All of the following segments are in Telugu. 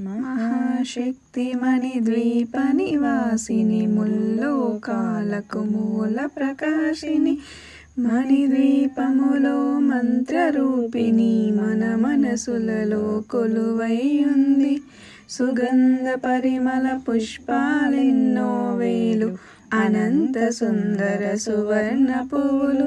మహాశక్తిమణి ద్వీప నివాసిని ముల్లోకాలకు మూల ప్రకాశిని మణిద్వీపములో మంత్రరూపిణి మన మనసులలో కొలువై ఉంది సుగంధ పరిమళ పుష్పాలెన్నో వేలు అనంత సుందర సువర్ణ పువ్వులు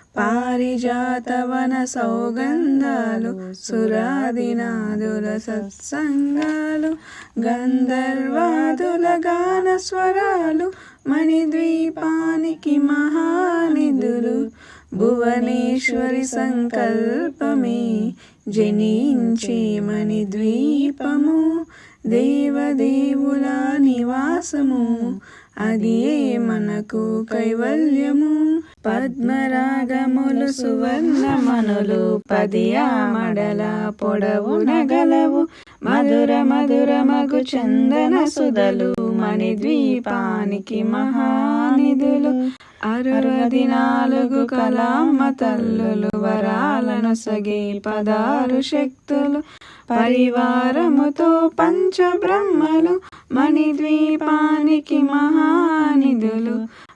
పారిజాతవన సౌగంధాలు సురాదినాదుల సత్సంగాలు గంధర్వాదుల గాన స్వరాలు మణిద్వీపానికి మహానిధులు భువనేశ్వరి సంకల్పమే జనించే మణిద్వీపము దేవదేవుల నివాసము అది మనకు కైవల్యము. పద్మరాగములు సువర్ణమనులు పదియామడల పొడవున గలవు. మధుర మధుర మగు చందన సుధలు మణిద్వీపానికి మహానిధులు. అరవది నాలుగు కలామ తల్లులు వరాలను సగి పదారు శక్తులు. పరివారముతో పంచబ్రహ్మలు మణిద్వీపానికి మహానిధులు.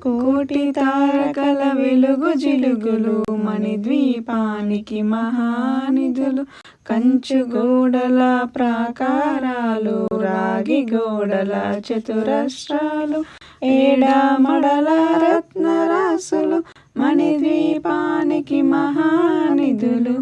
కోటి తారకల వెలుగు జిలుగులు మణిద్వీపానికి మహానిధులు కంచు గోడల ప్రాకారాలు రాగి గోడల చతురస్రాలు ఏడామడల రత్నరాసులు మణిద్వీపానికి మహానిధులు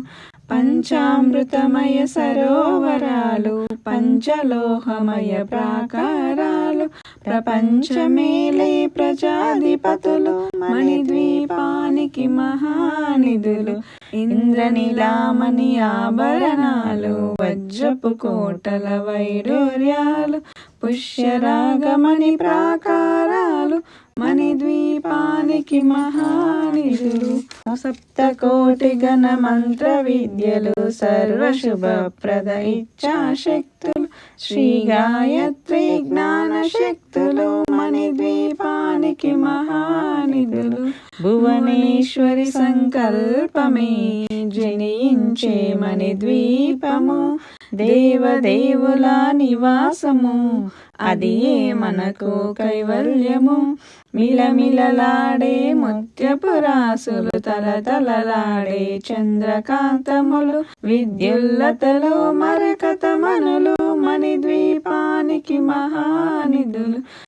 పంచామృతమయ సరోవరాలు పంచలోహమయ ప్రాకారాలు ప్రపంచమేలే ప్రజాధిపతులు మణిద్వీపానికి మహానిధులు ఇంద్రనిలామణి ఆభరణాలు వజ్రపు కోటల వైడూర్యాలు పుష్యరాగమణి ప్రాకారాలు మణిద్వీపానికి మహానిధులు. సప్తకోటి గణ మంత్ర విద్యలు సర్వశుభప్రద ఇచ్చాశక్తులు శ్రీ గాయత్రి జ్ఞాన శక్తులు మణిద్వీపానికి మహానిధులు. భువనేశ్వరి సంకల్పమే జనించే మణిద్వీపము దేవదేవుల నివాసము. అది మనకు కైవల్యము? మిలమిలలాడే ముత్యపు రాసులు తలతలలాడే చంద్రకాంతములు విద్యుల్లతలు మరకతమనులు మణిద్వీపానికి మహానిధులు.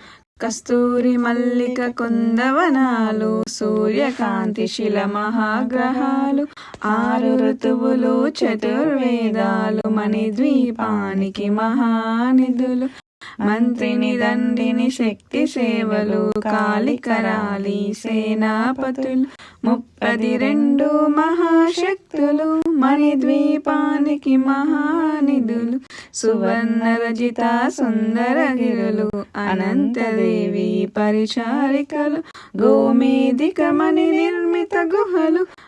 కస్తూరి మల్లిక కుందవనాలు సూర్యకాంతి శిల మహాగ్రహాలు ఆరు ఋతువులు చతుర్వేదాలు మణిద్వీపానికి మహానిధులు. మంత్రిని దండిని శక్తి సేవలు కాళికరాలి సేనాపతులు ముప్పది రెండు మహాశక్తులు మణి ద్వీపానికి మహానిధులు సువర్ణ రజిత సుందర గిరులు అనంతదేవి పరిచారికలు గోమేదిక మణి నిర్మిత గుహలు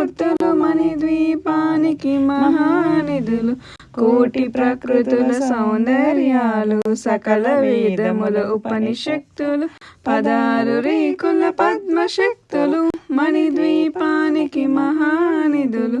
మణి ద్వీపానికి మహానిధులు కోటి ప్రకృతుల సౌందర్యాలు సకల వేదముల ఉపనిషక్తులు పదారు రేకుల పద్మశక్తులు మణిద్వీపానికి మహానిధులు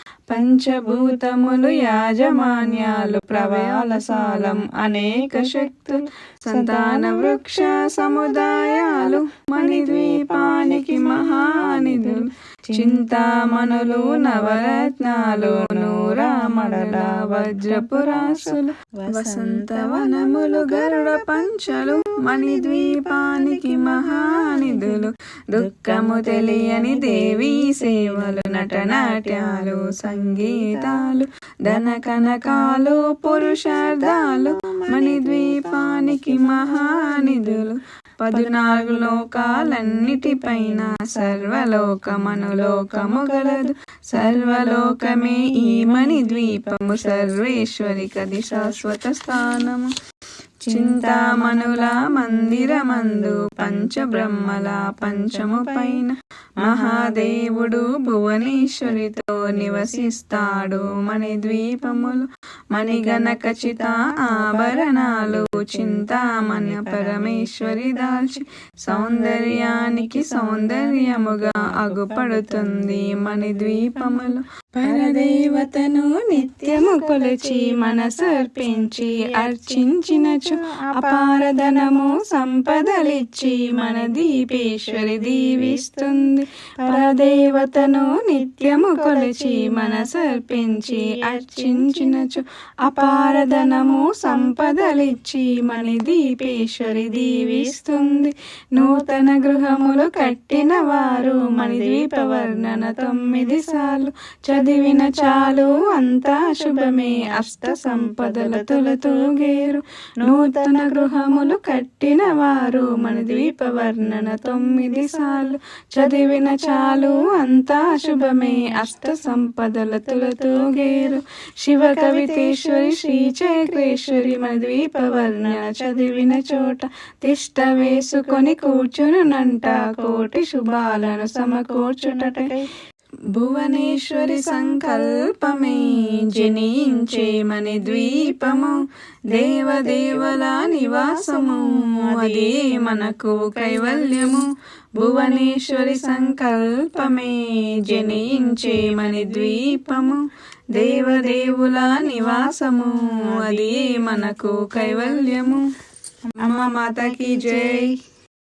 పంచభూతములు యాజమాన్యాలు ప్రవయాల సాలం అనేక శక్తులు సంతాన వృక్ష సముదాయాలు మణిద్వీపానికి మహానిధులు చింతామణులు నవరత్నాలు నూరామడల వజ్రపురాసులు వసంతవనములు గరుడ పంచలు మణిద్వీపానికి మహానిధులు. దుఃఖము తెలియని దేవీ సేవలు నటనాట్యాలు సంగీతాలు ధన కనకాలు పురుషార్థాలు మణిద్వీపానికి మహానిధులు. పదునాలుగు లోకాలన్నిటిపైన సర్వలోకమనులోకము గలదు. సర్వలోకమే ఈ మణి ద్వీపము సర్వేశ్వరికది శాశ్వత స్థానము. చింతామణుల మందిరమందు పంచబ్రహ్మల పంచము పైన మహాదేవుడు భువనేశ్వరితో నివసిస్తాడు. మణి ద్వీపములు మణిగణ ఖచ్చిత ఆభరణాలు చింతామణి పరమేశ్వరి దాల్చి. సౌందర్యానికి సౌందర్యముగా అగుపడుతుంది మణి ద్వీపములు పరదేవతను నిత్యము కొలిచి మనసర్పించి అర్చించినచు అపారధనము సంపదలిచ్చి మన దీపేశ్వరి దీవిస్తుంది. పరదేవతను నిత్యము కొలిచి మనసర్పించి అర్చించినచు అపారధనము సంపదలిచ్చి మన దీపేశ్వరి దీవిస్తుంది. నూతన గృహములు కట్టిన వారు మణి దీపవర్ణన తొమ్మిది సార్లు. చదివిన చాలు అంతా శుభమే. అష్ట సంపదల తొలతూగేరు నూతన గృహములు కట్టిన వారు మన దీపవర్ణన తొమ్మిది సార్లు. చదివిన చాలు అంతా శుభమే. అష్ట సంపదల తొలతూగేరు శివ కవితేశ్వరి శ్రీ చక్రేశ్వరి మన దీపవర్ణ వర్ణన చదివిన చోట తిష్ట వేసుకొని కూర్చునునంట. కోటి శుభాలను సమకూర్చుటకై భువనేశ్వరి సంకల్పమే జనించేమని ద్వీపము. దేవదేవల నివాసము అదే మనకు కైవల్యము. భువనేశ్వరి సంకల్పమే జనించేమని ద్వీపము. దేవదేవుల నివాసము. అది మనకు కైవల్యము. అమ్మ మాతకి జై.